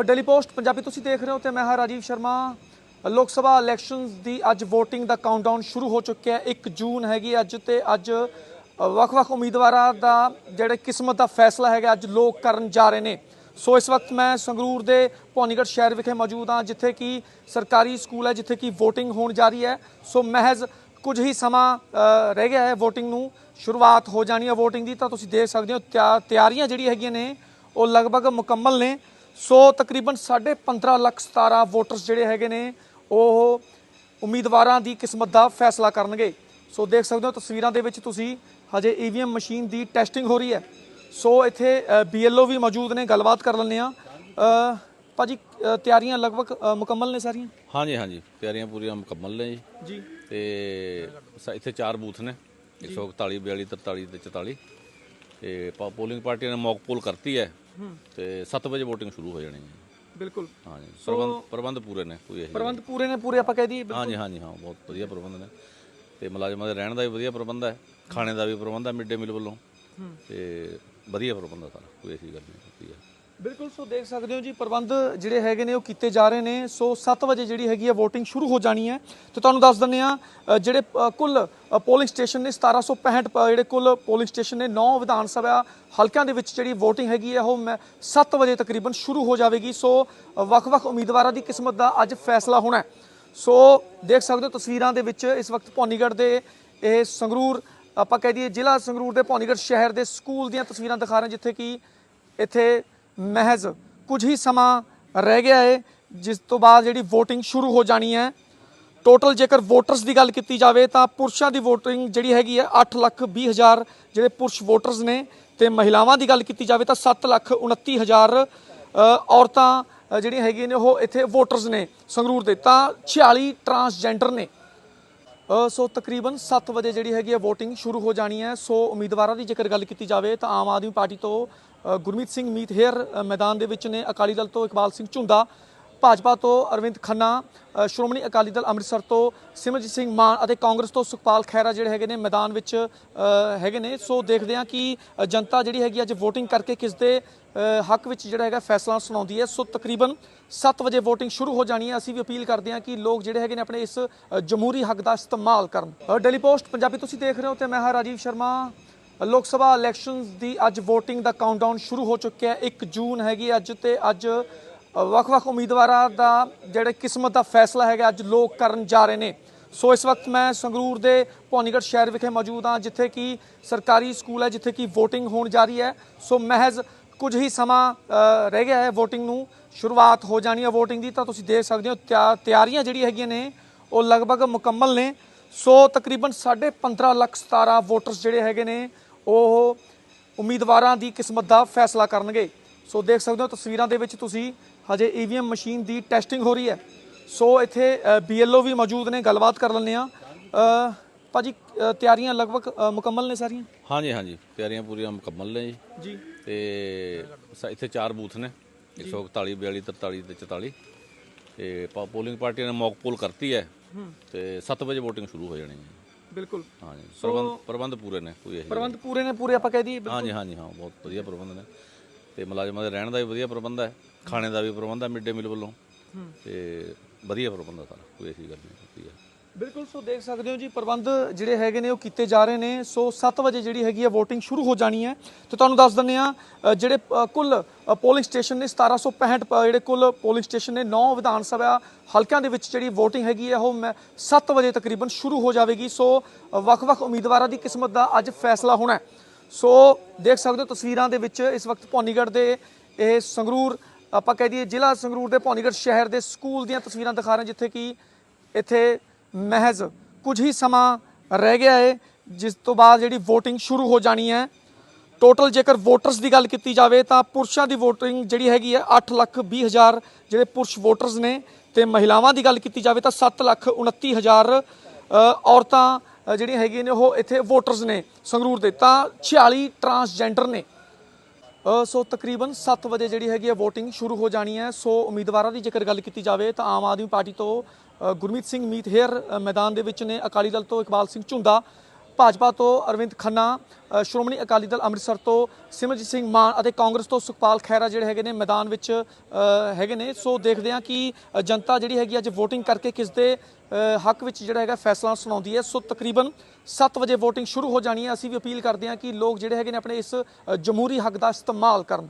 Daily post Punjabi ਤੁਸੀਂ ਦੇਖ ਰਹੇ ਹੋ ਤੇ ਮੈਂ ਹਾਂ ਰਾਜੀਵ ਸ਼ਰਮਾ। ਲੋਕ ਸਭਾ ਇਲੈਕਸ਼ਨਸ ਦੀ ਅੱਜ VOTING ਦਾ ਕਾਊਂਟਡਾਊਨ ਸ਼ੁਰੂ ਹੋ ਚੁੱਕਿਆ ਹੈ। 1 ਜੂਨ ਹੈਗੀ ਅੱਜ ਤੇ ਅੱਜ ਵੱਖ-ਵੱਖ ਉਮੀਦਵਾਰਾਂ ਦਾ ਜਿਹੜੇ ਕਿਸਮਤ ਦਾ ਫੈਸਲਾ ਹੈਗਾ, ਅੱਜ ਲੋਕ ਕਰਨ ਜਾ ਰਹੇ ਨੇ। ਸੋ ਇਸ ਵਕਤ ਮੈਂ ਸੰਗਰੂਰ ਦੇ ਭਵਾਨੀਗੜ੍ਹ ਸ਼ਹਿਰ ਵਿਖੇ ਮੌਜੂਦ ਹਾਂ, ਜਿੱਥੇ ਕਿ ਸਰਕਾਰੀ ਸਕੂਲ ਹੈ, ਜਿੱਥੇ ਕਿ VOTING ਹੋਣ ਜਾ ਰਹੀ ਹੈ। ਸੋ ਮਹਿਜ਼ ਕੁਝ ਹੀ ਸਮਾਂ ਰਹਿ ਗਿਆ ਹੈ VOTING ਨੂੰ। ਸ਼ੁਰੂਆਤ ਹੋ ਜਾਣੀ ਹੈ VOTING ਦੀ, ਤਾਂ ਤੁਸੀਂ ਦੇਖ ਸਕਦੇ ਹੋ ਤਿਆ- ਤਿਆਰੀਆਂ ਜਿਹੜੀਆਂ ਹੈਗੀਆਂ ਨੇ, ਉਹ ਲਗਭਗ ਮੁਕੰਮਲ ਨੇ। ਸੋ ਤਕਰੀਬਨ 15.5 ਲੱਖ 17 ਵੋਟਰਸ ਜਿਹੜੇ ਹੈਗੇ ਨੇ ਉਹ ਉਮੀਦਵਾਰਾਂ ਦੀ ਕਿਸਮਤ ਦਾ ਫੈਸਲਾ ਕਰਨਗੇ। ਸੋ ਦੇਖ ਸਕਦੇ ਹੋ ਤਸਵੀਰਾਂ ਦੇ ਵਿੱਚ ਤੁਸੀਂ ਹਜੇ ਈਵੀਐਮ ਮਸ਼ੀਨ ਦੀ ਟੈਸਟਿੰਗ ਹੋ ਰਹੀ ਹੈ। ਸੋ ਇੱਥੇ ਬੀਐਲਓ ਵੀ ਮੌਜੂਦ ਨੇ ਗੱਲਬਾਤ ਕਰ ਲੈਂਦੇ ਆ ਭਾਜੀ ਤਿਆਰੀਆਂ ਲਗਭਗ ਮੁਕੰਮਲ ਨੇ ਸਾਰੀਆਂ? ਹਾਂਜੀ ਹਾਂਜੀ। ਤਿਆਰੀਆਂ ਪੂਰੀਆਂ ਮੁਕੰਮਲ ਨੇ ਜੀ। ਜੀ। ਤੇ ਇੱਥੇ ਚਾਰ ਬੂਥ ਨੇ 141 42 43 ਤੇ 44 ਤੇ ਪੋਲਿੰਗ ਪਾਰਟੀ ਨੇ ਮੌਕ ਪੋਲ ਕਰਤੀ ਹੈ। ਤੇ 7 ਵਜੇ VOTING ਸ਼ੁਰੂ ਹੋ ਜਾਣੀ ਹੈ। ਬਿਲਕੁਲ। ਹਾਂਜੀ ਪ੍ਰਬੰਧ ਪ੍ਰਬੰਧ ਪੂਰੇ ਨੇ ਕੋਈ ਇਹ ਪ੍ਰਬੰਧ ਪੂਰੇ ਨੇ ਪੂਰੇ ਆਪਾਂ ਕਹਿ ਦਈਏ ਹਾਂਜੀ ਹਾਂਜੀ ਹਾਂ ਬਹੁਤ ਵਧੀਆ ਪ੍ਰਬੰਧ ਨੇ। ਤੇ ਮੁਲਾਜ਼ਮਾਂ ਦੇ ਰਹਿਣ ਦਾ ਵੀ ਵਧੀਆ ਪ੍ਰਬੰਧ ਹੈ ਖਾਣੇ ਦਾ ਵੀ ਪ੍ਰਬੰਧ ਹੈ ਮਿਡ ਡੇ ਮੀਲ ਵੱਲੋਂ। ਤੇ ਵਧੀਆ ਪ੍ਰਬੰਧ ਹੈ ਸਾਰਾ ਕੋਈ ਐਸੀ ਗੱਲ ਨਹੀਂ ਵਧੀਆ। ਬਿਲਕੁਲ, ਸੋ ਦੇਖ ਸਕਦੇ ਹੋ ਜੀ, ਪ੍ਰਬੰਧ ਜਿਹੜੇ ਹੈਗੇ ਨੇ, ਉਹ ਕੀਤੇ ਜਾ ਰਹੇ ਨੇ। ਸੋ 7 ਵਜੇ ਜਿਹੜੀ ਹੈਗੀ ਹੈ VOTING ਸ਼ੁਰੂ ਹੋ ਜਾਣੀ ਹੈ। ਤੇ ਤੁਹਾਨੂੰ ਦੱਸ ਦਿੰਦੇ ਆ ਜਿਹੜੇ ਕੁੱਲ ਪੋਲਿੰਗ ਸਟੇਸ਼ਨ ਨੇ 1765 ਪ- ਜਿਹੜੇ ਕੁੱਲ ਪੋਲਿੰਗ ਸਟੇਸ਼ਨ ਨੇ 9 ਵਿਧਾਨ ਸਭਾ ਹਲਕਿਆਂ ਦੇ ਵਿੱਚ ਜਿਹੜੀ VOTING ਹੈਗੀ ਹੈ ਉਹ 7 ਵਜੇ ਤਕਰੀਬਨ ਸ਼ੁਰੂ ਹੋ ਜਾਵੇਗੀ। ਸੋ ਵੱਖ-ਵੱਖ ਉਮੀਦਵਾਰਾਂ ਦੀ ਕਿਸਮਤ ਦਾ ਅੱਜ ਫੈਸਲਾ ਹੋਣਾ ਸੋ ਦੇਖ ਸਕਦੇ ਹੋ ਤਸਵੀਰਾਂ ਦੇ ਵਿੱਚ ਇਸ ਵਕਤ ਭਵਾਨੀਗੜ੍ਹ ਦੇ ਇਹ ਸੰਗਰੂਰ, ਆਪਾਂ ਕਹਿ ਦਈਏ ਜ਼ਿਲ੍ਹਾ ਸੰਗਰੂਰ ਦੇ ਭਵਾਨੀਗੜ੍ਹ ਸ਼ਹਿਰ ਦੇ ਸਕੂਲ ਦੀਆਂ ਤਸਵੀਰਾਂ ਦਿਖਾ ਰਹੇ ਜਿੱਥੇ ਕਿ ਇੱਥੇ ਮਹਿਜ਼ ਕੁਝ ਹੀ ਸਮਾਂ ਰਹਿ ਗਿਆ ਹੈ ਜਿਸ ਤੋਂ ਬਾਅਦ ਜਿਹੜੀ VOTING ਸ਼ੁਰੂ ਹੋ ਜਾਣੀ ਹੈ। ਟੋਟਲ ਜੇਕਰ ਵੋਟਰਸ ਦੀ ਗੱਲ ਕੀਤੀ ਜਾਵੇ ਤਾਂ ਪੁਰਸ਼ਾਂ ਦੀ VOTING ਜਿਹੜੀ ਹੈਗੀ ਹੈ 8 ਲੱਖ 20 ਹਜ਼ਾਰ ਜਿਹੜੇ ਪੁਰਸ਼ ਵੋਟਰਸ ਨੇ ਤੇ ਮਹਿਲਾਵਾਂ ਦੀ ਗੱਲ ਕੀਤੀ ਜਾਵੇ ਤਾਂ 7 ਲੱਖ 29 ਹਜ਼ਾਰ ਔਰਤਾਂ ਜਿਹੜੀਆਂ ਹੈਗੀਆਂ ਨੇ ਉਹ ਇੱਥੇ ਵੋਟਰਸ ਨੇ ਸੰਗਰੂਰ ਦੇ ਤਾਂ 46 ਟਰਾਂਸਜੈਂਡਰ ਨੇ। ਸੋ ਤਕਰੀਬਨ 7 ਵਜੇ ਜਿਹੜੀ ਹੈਗੀ ਹੈ VOTING ਸ਼ੁਰੂ ਹੋ ਜਾਣੀ ਹੈ। ਸੋ ਉਮੀਦਵਾਰਾਂ ਦੀ ਜੇਕਰ ਗੱਲ ਕੀਤੀ ਜਾਵੇ ਤਾਂ ਆਮ ਆਦਮੀ ਪਾਰਟੀ ਤੋਂ ਗੁਰਮੀਤ ਸਿੰਘ ਮੀਤ ਹੇਅਰ ਮੈਦਾਨ ਦੇ ਵਿੱਚ ਨੇ। ਅਕਾਲੀ ਦਲ ਤੋਂ ਇਕਬਾਲ ਸਿੰਘ ਝੁੰਦਾ ਭਾਜਪਾ ਤੋਂ ਅਰਵਿੰਦ ਖੰਨਾ ਸ਼੍ਰੋਮਣੀ ਅਕਾਲੀ ਦਲ ਅੰਮ੍ਰਿਤਸਰ ਤੋਂ ਸਿਮਰਜੀਤ ਸਿੰਘ ਮਾਨ ਅਤੇ ਕਾਂਗਰਸ ਤੋਂ ਸੁਖਪਾਲ ਖਹਿਰਾ ਜਿਹੜੇ ਹੈਗੇ ਨੇ ਮੈਦਾਨ ਵਿੱਚ ਹੈਗੇ ਨੇ। ਸੋ ਦੇਖਦੇ ਹਾਂ ਕਿ ਜਨਤਾ ਜਿਹੜੀ ਹੈਗੀ ਅੱਜ VOTING ਕਰਕੇ ਕਿਸ ਦੇ ਹੱਕ ਵਿੱਚ ਜਿਹੜਾ ਹੈਗਾ ਫੈਸਲਾ ਸੁਣਾਉਂਦੀ ਹੈ। ਸੋ ਤਕਰੀਬਨ 7 ਵਜੇ VOTING ਸ਼ੁਰੂ ਹੋ ਜਾਣੀ ਹੈ। ਅਸੀਂ ਵੀ ਅਪੀਲ ਕਰਦੇ ਹਾਂ ਕਿ ਲੋਕ ਜਿਹੜੇ ਹੈਗੇ ਨੇ ਆਪਣੇ ਇਸ ਜਮਹੂਰੀ ਹੱਕ ਦਾ ਇਸਤੇਮਾਲ ਕਰਨ। ਡੇਲੀ ਪੋਸਟ ਪੰਜਾਬੀ ਤੁਸੀਂ ਦੇਖ ਰਹੇ ਹੋ ਤੇ ਮੈਂ ਹਾਂ ਰਾਜੀਵ ਸ਼ਰਮਾ। ਲੋਕ ਸਭਾ ਇਲੈਕਸ਼ਨਸ ਦੀ ਅੱਜ VOTING ਦਾ ਕਾਊਂਟਡਾਊਨ ਸ਼ੁਰੂ ਹੋ ਚੁੱਕਿਆ ਹੈ। 1 ਜੂਨ ਹੈਗੀ ਅੱਜ ਤੇ ਅੱਜ ਵੱਖ-ਵੱਖ ਉਮੀਦਵਾਰਾਂ ਦਾ ਜਿਹੜੇ ਕਿਸਮਤ ਦਾ ਫੈਸਲਾ ਹੈਗਾ, ਅੱਜ ਲੋਕ ਕਰਨ ਜਾ ਰਹੇ ਨੇ। ਸੋ ਇਸ ਵਕਤ ਮੈਂ ਸੰਗਰੂਰ ਦੇ ਭਵਾਨੀਗੜ੍ਹ ਸ਼ਹਿਰ ਵਿਖੇ ਮੌਜੂਦ ਹਾਂ, ਜਿੱਥੇ ਕਿ ਸਰਕਾਰੀ ਸਕੂਲ ਹੈ, ਜਿੱਥੇ ਕਿ VOTING ਹੋਣ ਜਾ ਰਹੀ ਹੈ। ਸੋ ਮਹਿਜ਼ ਕੁਝ ਹੀ ਸਮਾਂ ਰਹਿ ਗਿਆ ਹੈ VOTING ਨੂੰ। ਸ਼ੁਰੂਆਤ ਹੋ ਜਾਣੀ ਹੈ VOTING ਦੀ, ਤਾਂ ਤੁਸੀਂ ਦੇਖ ਸਕਦੇ ਹੋ, ਤਿਆ- ਤਿਆਰੀਆਂ ਜਿਹੜੀਆਂ ਹੈਗੀਆਂ ਨੇ, ਉਹ ਲਗਭਗ ਮੁਕੰਮਲ ਨੇ। ਸੋ ਤਕਰੀਬਨ 15.5 ਲੱਖ 17 ਵੋਟਰਸ ਜਿਹੜੇ ਹੈਗੇ ਨੇ, ਉਹ ਉਮੀਦਵਾਰਾਂ ਦੀ ਕਿਸਮਤ ਦਾ ਫੈਸਲਾ ਕਰਨਗੇ। ਸੋ ਦੇਖ ਸਕਦੇ ਹੋ ਤਸਵੀਰਾਂ ਦੇ ਵਿੱਚ ਤੁਸੀਂ ਹਜੇ ਈਵੀਐਮ ਮਸ਼ੀਨ ਦੀ ਟੈਸਟਿੰਗ ਹੋ ਰਹੀ ਹੈ। ਸੋ ਇੱਥੇ ਬੀਐਲਓ ਵੀ ਮੌਜੂਦ ਨੇ ਗੱਲਬਾਤ ਕਰ ਲੈਂਦੇ ਆ ਭਾਜੀ ਤਿਆਰੀਆਂ ਲਗਭਗ ਮੁਕੰਮਲ ਨੇ ਸਾਰੀਆਂ? ਹਾਂਜੀ ਹਾਂਜੀ। ਤਿਆਰੀਆਂ ਪੂਰੀਆਂ ਮੁਕੰਮਲ ਨੇ ਜੀ। ਜੀ। ਤੇ ਇੱਥੇ ਚਾਰ ਬੂਥ ਨੇ 141 42 43 ਤੇ 44 ਤੇ ਪੋਲਿੰਗ ਪਾਰਟੀ ਨੇ ਮੌਕ ਪੋਲ ਕਰਤੀ ਹੈ। ਤੇ 7 ਵਜੇ VOTING ਸ਼ੁਰੂ ਹੋ ਜਾਣੀ ਹੈ। ਬਿਲਕੁਲ। ਹਾਂਜੀ ਪ੍ਰਬੰਧ ਪ੍ਰਬੰਧ ਪੂਰੇ ਨੇ ਕੋਈ ਇਹ ਪ੍ਰਬੰਧ ਪੂਰੇ ਨੇ ਪੂਰੇ ਆਪਾਂ ਕਹਿ ਦਈਏ ਹਾਂਜੀ ਹਾਂਜੀ ਹਾਂ ਬਹੁਤ ਵਧੀਆ ਪ੍ਰਬੰਧ ਨੇ। ਤੇ ਮੁਲਾਜ਼ਮਾਂ ਦੇ ਰਹਿਣ ਦਾ ਵੀ ਵਧੀਆ ਪ੍ਰਬੰਧ ਹੈ। ਖਾਣੇ ਦਾ ਵੀ ਪ੍ਰਬੰਧ ਹੈ ਮਿਡ ਡੇ ਮੀਲ ਵੱਲੋਂ। ਤੇ ਵਧੀਆ ਪ੍ਰਬੰਧ ਹੈ ਸਾਰਾ, ਕੋਈ ਐਸੀ ਗੱਲ ਨਹੀਂ ਵਧੀਆ ਬਿਲਕੁਲ, ਸੋ ਦੇਖ ਸਕਦੇ ਹੋ ਜੀ, ਪ੍ਰਬੰਧ ਜਿਹੜੇ ਹੈਗੇ ਨੇ ਉਹ ਕੀਤੇ ਜਾ ਰਹੇ ਨੇ। ਸੋ 7 ਵਜੇ ਜਿਹੜੀ ਹੈਗੀ ਹੈ VOTING ਸ਼ੁਰੂ ਹੋ ਜਾਣੀ ਹੈ। ਤੇ ਤੁਹਾਨੂੰ ਦੱਸ ਦਿੰਦੇ ਆ ਜਿਹੜੇ ਕੁੱਲ ਪੋਲਿੰਗ ਸਟੇਸ਼ਨ ਨੇ 1765 ਪ- ਜਿਹੜੇ ਕੁੱਲ ਪੋਲਿੰਗ ਸਟੇਸ਼ਨ ਨੇ 9 ਵਿਧਾਨ ਸਭਾ ਹਲਕਿਆਂ ਦੇ ਵਿੱਚ ਜਿਹੜੀ VOTING ਹੈਗੀ ਹੈ ਉਹ 7 ਵਜੇ ਤਕਰੀਬਨ ਸ਼ੁਰੂ ਹੋ ਜਾਵੇਗੀ। ਸੋ ਵੱਖ-ਵੱਖ ਉਮੀਦਵਾਰਾਂ ਦੀ ਕਿਸਮਤ ਦਾ ਅੱਜ ਫੈਸਲਾ ਹੋਣਾ ਸੋ, ਦੇਖ ਸਕਦੇ ਹੋ ਤਸਵੀਰਾਂ ਦੇ ਵਿੱਚ ਇਸ ਵਕਤ ਭਵਾਨੀਗੜ੍ਹ ਦੇ ਇਹ ਸੰਗਰੂਰ ਆਪਾਂ ਕਹਿ ਦਈਏ ਜ਼ਿਲ੍ਹਾ ਸੰਗਰੂਰ ਦੇ ਭਵਾਨੀਗੜ੍ਹ ਸ਼ਹਿਰ ਦੇ ਸਕੂਲ ਦੀਆਂ ਤਸਵੀਰਾਂ ਦਿਖਾ ਰਹੇ ਜਿੱਥੇ ਕਿ ਇੱਥੇ ਮਹਿਜ਼ ਕੁਝ ਹੀ ਸਮਾਂ ਰਹਿ ਗਿਆ ਹੈ ਜਿਸ ਤੋਂ ਬਾਅਦ ਜਿਹੜੀ VOTING ਸ਼ੁਰੂ ਹੋ ਜਾਣੀ ਹੈ। ਟੋਟਲ ਜੇਕਰ ਵੋਟਰਸ ਦੀ ਗੱਲ ਕੀਤੀ ਜਾਵੇ ਤਾਂ ਪੁਰਸ਼ਾਂ ਦੀ VOTING ਜਿਹੜੀ ਹੈਗੀ ਹੈ 8 ਲੱਖ 20 ਹਜ਼ਾਰ ਜਿਹੜੇ ਪੁਰਸ਼ ਵੋਟਰਸ ਨੇ ਤੇ ਮਹਿਲਾਵਾਂ ਦੀ ਗੱਲ ਕੀਤੀ ਜਾਵੇ ਤਾਂ 7 ਲੱਖ 29 ਹਜ਼ਾਰ ਔਰਤਾਂ ਜਿਹੜੀਆਂ ਹੈਗੀਆਂ ਨੇ ਉਹ ਇੱਥੇ ਵੋਟਰਸ ਨੇ ਸੰਗਰੂਰ ਦੇ। ਤਾਂ 46 ਟਰਾਂਸਜੈਂਡਰ ਨੇ। ਸੋ ਤਕਰੀਬਨ 7 ਵਜੇ ਜਿਹੜੀ ਹੈਗੀ ਹੈ VOTING ਸ਼ੁਰੂ ਹੋ ਜਾਣੀ ਹੈ। ਸੋ ਉਮੀਦਵਾਰਾਂ ਦੀ ਜੇਕਰ ਗੱਲ ਕੀਤੀ ਜਾਵੇ ਤਾਂ ਆਮ ਆਦਮੀ ਪਾਰਟੀ ਤੋਂ ਗੁਰਮੀਤ ਸਿੰਘ ਮੀਤ ਹੇਅਰ ਮੈਦਾਨ ਦੇ ਵਿੱਚ ਨੇ। ਅਕਾਲੀ ਦਲ ਤੋਂ ਇਕਬਾਲ ਸਿੰਘ ਝੁੰਦਾ ਭਾਜਪਾ ਤੋਂ ਅਰਵਿੰਦ ਖੰਨਾ ਸ਼੍ਰੋਮਣੀ ਅਕਾਲੀ ਦਲ ਅੰਮ੍ਰਿਤਸਰ ਤੋਂ ਸਿਮਰਜੀਤ ਸਿੰਘ ਮਾਨ ਅਤੇ ਕਾਂਗਰਸ ਤੋਂ ਸੁਖਪਾਲ ਖਹਿਰਾ ਜਿਹੜੇ ਹੈਗੇ ਨੇ ਮੈਦਾਨ ਵਿੱਚ ਹੈਗੇ ਨੇ। ਸੋ ਦੇਖਦੇ ਹਾਂ ਕਿ ਜਨਤਾ ਜਿਹੜੀ ਹੈਗੀ ਅੱਜ VOTING ਕਰਕੇ ਕਿਸ ਦੇ ਹੱਕ ਵਿੱਚ ਜਿਹੜਾ ਹੈਗਾ ਫੈਸਲਾ ਸੁਣਾਉਂਦੀ ਹੈ। ਸੋ ਤਕਰੀਬਨ 7 ਵਜੇ VOTING ਸ਼ੁਰੂ ਹੋ ਜਾਣੀ ਹੈ। ਅਸੀਂ ਵੀ ਅਪੀਲ ਕਰਦੇ ਹਾਂ ਕਿ ਲੋਕ ਜਿਹੜੇ ਹੈਗੇ ਨੇ ਆਪਣੇ ਇਸ ਜਮਹੂਰੀ ਹੱਕ ਦਾ ਇਸਤੇਮਾਲ ਕਰਨ।